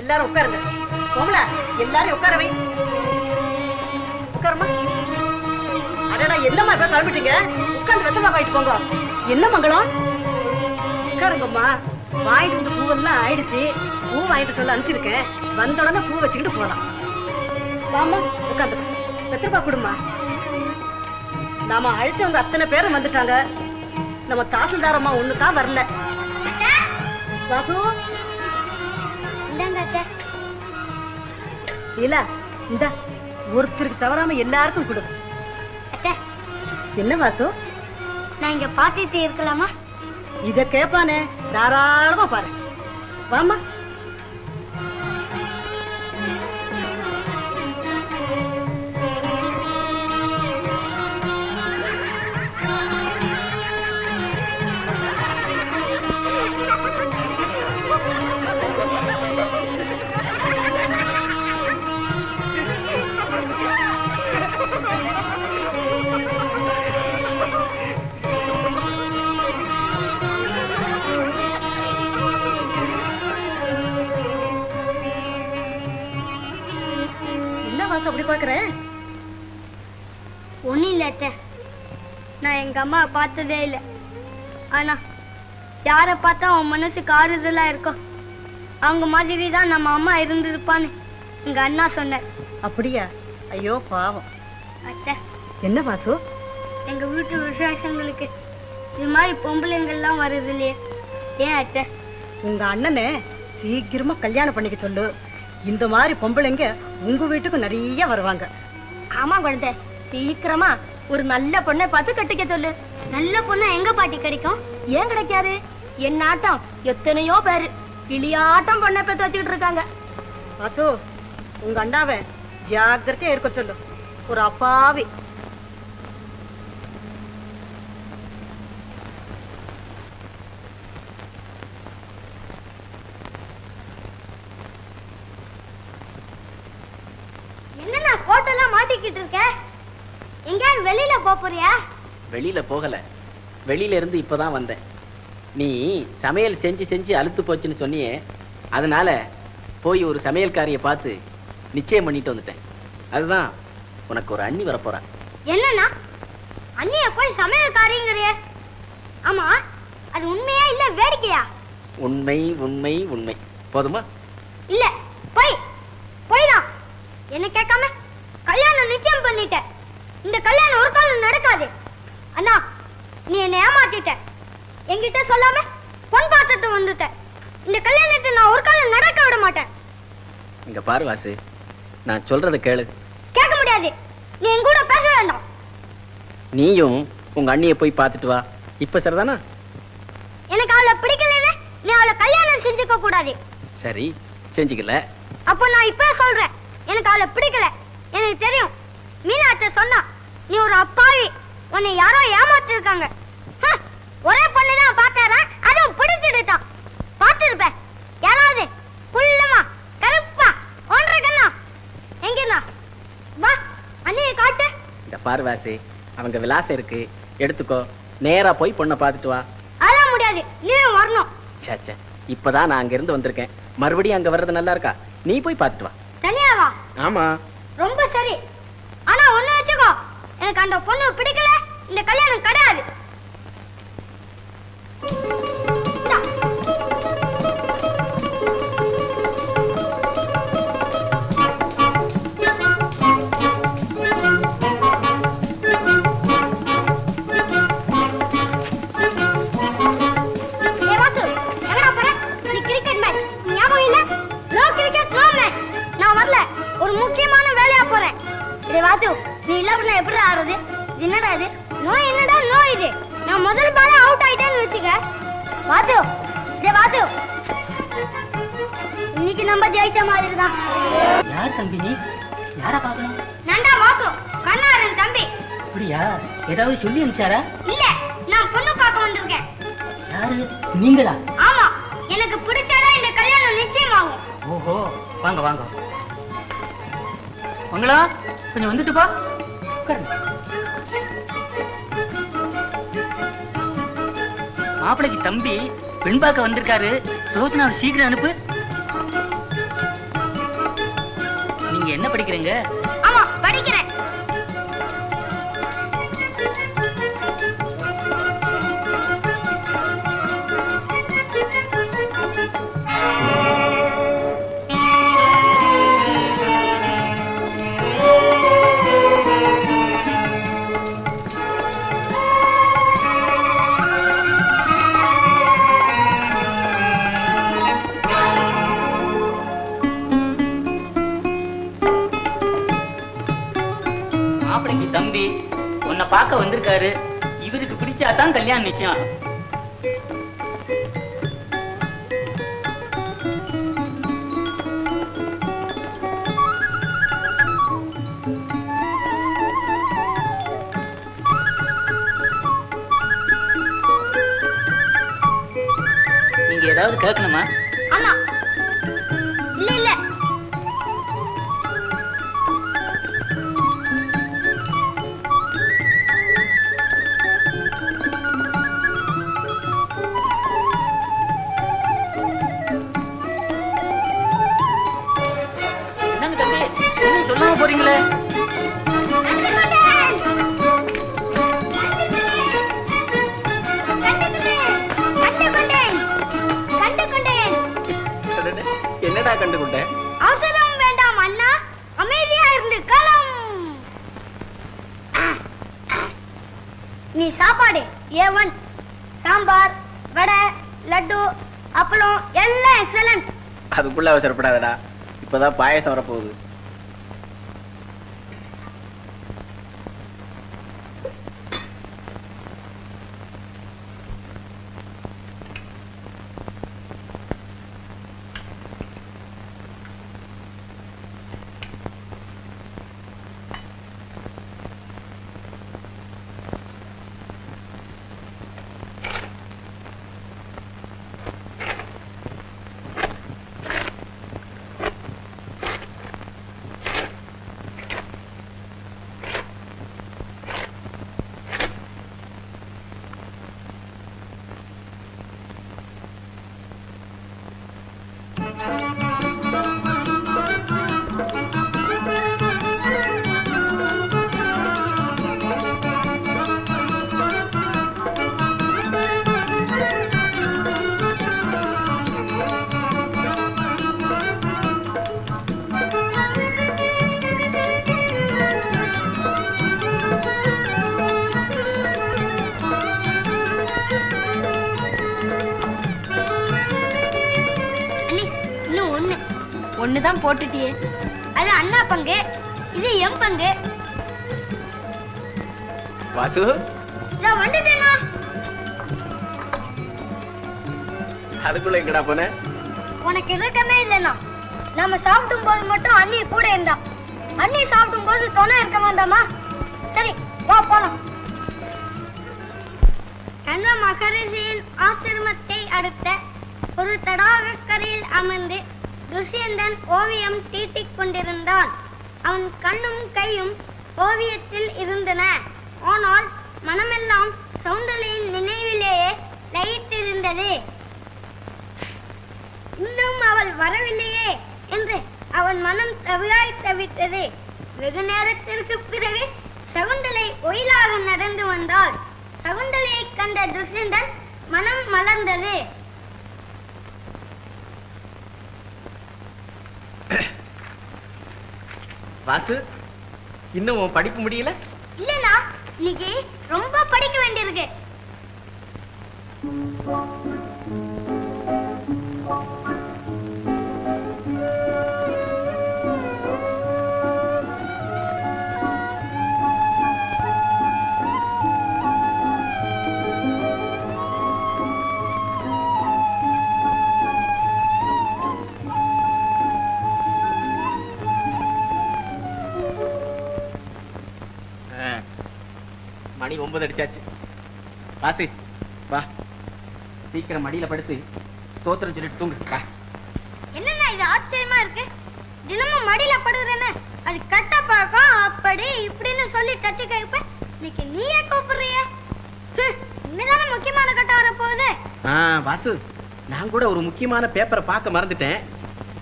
எல்லாரும் உட்காருங்க. கோமலா எல்லாரும் உட்கார வை. உட்காருமா அடடா என்னம்மா இப்ப கிளம்பிட்டீங்க? உட்கார்ந்து வெத்தமா வாங்கிட்டு போங்க. என்ன மங்களம்? உட்காருங்கம்மா. வாங்கிட்டு வந்து பூவெல்லாம் ஆயிடுச்சு. பூ வாங்கிட்டு சொல்ல அனுப்பிச்சிருக்கேன். வந்த உடனே பூ வச்சுக்கிட்டு போலாம். வாமா உட்காந்து வெத்தரப்பா கொடுமா நாம அழைச்சவங்க அத்தனை பேரும் வந்துட்டாங்க. நம்ம தாசில்தார் அம்மா ஒண்ணு தான் வரல வாசு இல்ல இந்த ஒருத்தருக்கு தவறாம எல்லாருக்கும் கொடு. என்ன வாசு? நான் இங்க பாத்துட்டு இருக்கலாமா? இத கேப்பானே தாராளமா பாரு. வாமா பாக்குற ஒண்ணும் இல்ல அத்தை. நான் எங்க அம்மா பார்த்ததே இல்ல. ஆனா யார பார்த்தா உன் மனசுக்கு ஆறுதலா இருக்கும்? அவங்க மாதிரி தான் நம்ம அம்மா இருந்திருப்பான்னு எங்க அண்ணா சொன்னார். அப்படியா? ஐயோ பாவம். அத்தை. என்ன வாசு எங்க வீட்டு விசேஷங்களுக்கு இது மாதிரி பொம்பளைங்கள்லாம் வருது இல்லையே. ஏன் அத்தை? உங்க அண்ணனை சீக்கிரமா கல்யாணம் பண்ணிக்க சொல்லு. இந்த மாதிரி பொம்பளைங்க உங்க வீட்டுக்கு நிறைய வருவாங்க. ஆமா குழந்தை சீக்கிரமா ஒரு நல்ல பொண்ணை பார்த்து கட்டிக்க சொல்லு. நல்ல பொண்ணு எங்க பாட்டி கிடைக்கும்? ஏன் கிடைக்காது? என் ஆட்டம் எத்தனையோ பேரு கிளியாட்டம் பொண்ணை பெத்து வச்சுக்கிட்டு இருக்காங்க. வாசு உங்க அண்ணாவை ஜாக்கிரதையா இருக்க சொல்லு. ஒரு அப்பாவி. கோட்டெல்லாம் மாட்டிக்கிட்டு இருக்க? எங்கேயாவது வெளியில போறியா? வெளியில போகல. வெளியில இருந்து இப்பதான் வந்தேன். நீ சமையல் செஞ்சு செஞ்சு அலுத்து போச்சுன்னு சொன்னியே அதனால போய் ஒரு சமையல்காரிய பார்த்து நிச்சயம் பண்ணிட்டு வந்துட்டேன். அதுதான் உனக்கு ஒரு அண்ணி வரப்போறா என்னண்ணா அண்ணிய போய் சமையல்காரிங்கிறிய ஆமா அது உண்மையா இல்ல வேடிக்கையா? உண்மை உண்மை உண்மை. போதுமா? இல்ல போய் போய்தான். என்ன கேட்காம? கல்யாணம் நிச்சயம் பண்ணிட்ட இந்த கல்யாணம் ஒரு காலம் நடக்காது. அண்ணா நீ என்னை ஏமாத்திட்ட. என்கிட்ட சொல்லாம பொன் பார்த்துட்டு வந்துட்ட. இந்த கல்யாணத்தை நான் ஒரு காலம் நடக்க விட மாட்டேன். இங்க பாரு வாசு நான் சொல்றத கேளு. கேட்க முடியாது. நீ என் கூட பேச வேண்டாம். நீயும் உங்க அண்ணியை போய் பார்த்துட்டு வா. இப்ப சரிதானா? எனக்கு அவளை பிடிக்கலன்னு நீ அவளை கல்யாணம் செஞ்சுக்க கூடாது. சரி செஞ்சுக்கல. அப்போ நான் இப்ப சொல்றேன். எனக்கு அவளை பிடிக்கல. எனக்கு தெரியும். மீனாட்ட சொன்னா நீ ஒரு அப்பாவி. உன்னை யாரோ ஹ, ஒரே பொண்ணு தான் பார்த்தாரா அதுவும் பிடிச்சிடுதான் பார்த்திருப்ப. யாராவது? குள்ளமா? கருப்பா? ஒன்றரை கண்ணா எங்கண்ணா வா அண்ணியை காட்டு. இந்த பாரு வாசு அவங்க விலாசம் இருக்கு. எடுத்துக்கோ. நேரா போய் பொண்ணை பார்த்துட்டு வா. அதெல்லாம் முடியாது. நீயும் வரணும். ச்சே ச்சே. இப்பதான் நான் அங்க இருந்து வந்திருக்கேன். மறுபடியும் அங்க வர்றது நல்லா இருக்கா? நீ போய் பார்த்துட்டு வா. தனியா வா. ஆமா. ரொம்ப சரி. ஆனா ஒண்ணு வச்சுக்கோ. எனக்கு அந்த பொண்ணு பிடிக்கல இந்த கல்யாணம் கிடையாது. ஜெயிச்ச மாதிரி தான் யார் தம்பி நீ? யார பார்க்கணும்? நண்டா வாசு கண்ணாரன் தம்பி. அப்படியா? ஏதாவது சொல்லி அனுப்பிச்சாரா? இல்ல நான் பொண்ணு பார்க்க வந்திருக்கேன். யாரு? நீங்களா? ஆமா எனக்கு பிடிச்சாதான் இந்த கல்யாணம் நிச்சயமாகும். ஓஹோ வாங்க வாங்க. மங்களா கொஞ்சம் வந்துட்டு பா. மாப்பிளைக்கு தம்பி பெண் பார்க்க வந்திருக்காரு. சோதனாவை சீக்கிரம் அனுப்பு. நீங்க என்ன படிக்கிறீங்க? மாப்பிளைக்கு தம்பி உன்னை பார்க்க வந்திருக்காரு. இவருக்கு பிடிச்சாதான் கல்யாணம் நிச்சயம். நீங்க ஏதாவது கேட்கணுமா? ஆமா. இல்ல இல்ல. போறீங்களே? கண்டுகொண்டேன். கண்டுகொண்டேன் என்னடா கண்டுகிட்டேன் அவசரம் வேண்டாம் அண்ணா. அமைதியா இருந்து களம் நீ சாப்பாடு ஏ ஒன் சாம்பார் வடை லட்டு அப்பளம் எல்லாம் எக்ஸலண்ட் அதுக்குள்ள அவசரப்படாதடா. இப்பதான் பாயசம் வரப்போகுது. ஒண்ணுதான் போட்டுட்டியே. அது அண்ணா பங்கு இது எம் பங்கு. வாசு? நான் வந்துட்டேனா அதுக்குள்ள எங்கடா போன? உனக்கு இருக்கமே இல்லைன்னா நாம சாப்பிடும் போது மட்டும் அண்ணி கூட இருந்தா. அண்ணி சாப்பிடும் போது துணை இருக்க வேண்டாமா சரி வா போலாம். கண்ண மகரிஷியின் ஆசிரமத்தை அடுத்த ஒரு தடாக கரையில் அமர்ந்து துஷ்யந்தன் ஓவியம் தீட்டிக் கொண்டிருந்தான். அவன் கண்ணும் கையும் ஓவியத்தில் இருந்தன. ஆனால் மனமெல்லாம் சௌந்தரியின் நினைவிலேயே லயித்திருந்தது. இன்னும் அவள் வரவில்லையே என்று அவன் மனம் தவியாய் தவித்தது. வெகு நேரத்திற்கு பிறகு சகுந்தலை ஒயிலாக நடந்து வந்தாள். சகுந்தலையை கண்ட துஷ்யந்தன் மனம் மலர்ந்தது. வாசு இன்னும் உன் படிப்பு முடியல? இல்லண்ணா இன்னைக்கு ரொம்ப படிக்க வேண்டியிருக்கு. ஒன்பது அடிச்சாச்சு. வாசு. வா. சீக்கிரம் மடியில படுத்து ஸ்தோத்திரம் சொல்லிட்டு தூங்கு. வா. இது ஆச்சரியமா இருக்கு? தினமும் மடியில படுகிறேன்னு அது கட்ட பழக்கம் அப்படி இப்படின்னு சொல்லி தட்டி கேட்ப இன்னைக்கு நீயே கூப்பிடுறிய? இன்னதானே முக்கியமான கட்டம் வரப்போகுது ஆ வாசு நான் கூட ஒரு முக்கியமான பேப்பரை பார்க்க மறந்துட்டேன்.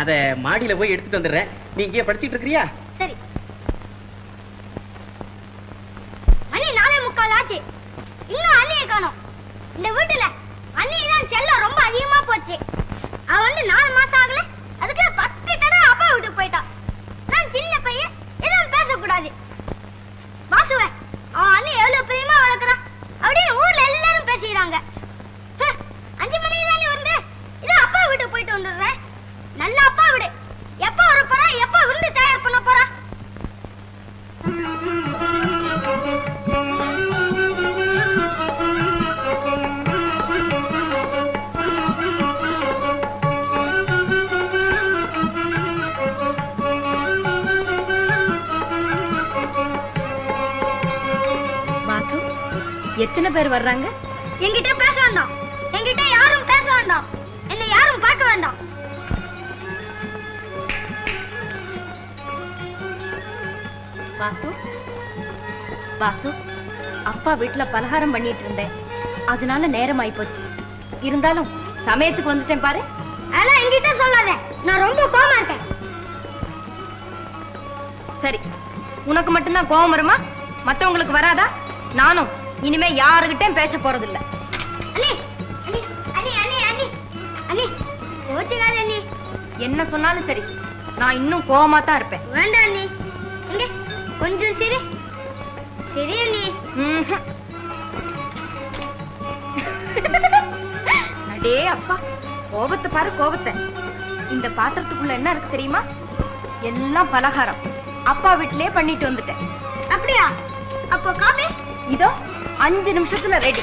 அத மாடியில போய் எடுத்துட்டு வந்துடுறேன். நீ இங்கே படிச்சிட்டு இருக்கிறியா? எத்தனை பேர் வர்றாங்க? என்கிட்ட பேச வேண்டாம். என்கிட்ட யாரும் பேச வேண்டாம். என்னை யாரும் பார்க்க வேண்டாம். வாசு வாசு அப்பா வீட்டுல பலகாரம் பண்ணிட்டு இருந்தேன். அதனால நேரம் ஆயிப்போச்சு இருந்தாலும் சமயத்துக்கு வந்துட்டேன் பாரு. அதெல்லாம் என்கிட்ட சொல்லாத. நான் ரொம்ப கோவமா இருக்கேன். சரி உனக்கு மட்டும்தான் கோபம் வருமா? மத்தவங்களுக்கு வராதா? நானும் இனிமே யாருகிட்டயும் பேச கோச்சுக்காத அண்ணி என்ன சொன்னாலும் சரி நான் இன்னும் கோவமா தான் இருப்பேன். வேண்டாம் அண்ணி. இங்க கொஞ்சம் சிரி. சரி அண்ணி. அடே அப்பா கோபத்தை பாரு கோபத்தை. இந்த பாத்திரத்துக்குள்ள என்ன இருக்கு தெரியுமா? எல்லாம் பலகாரம். அப்பா வீட்டிலேயே பண்ணிட்டு வந்துட்டேன். அப்படியா? அப்போ காபி? இதோ அஞ்சு நிமிஷத்துல ரெடி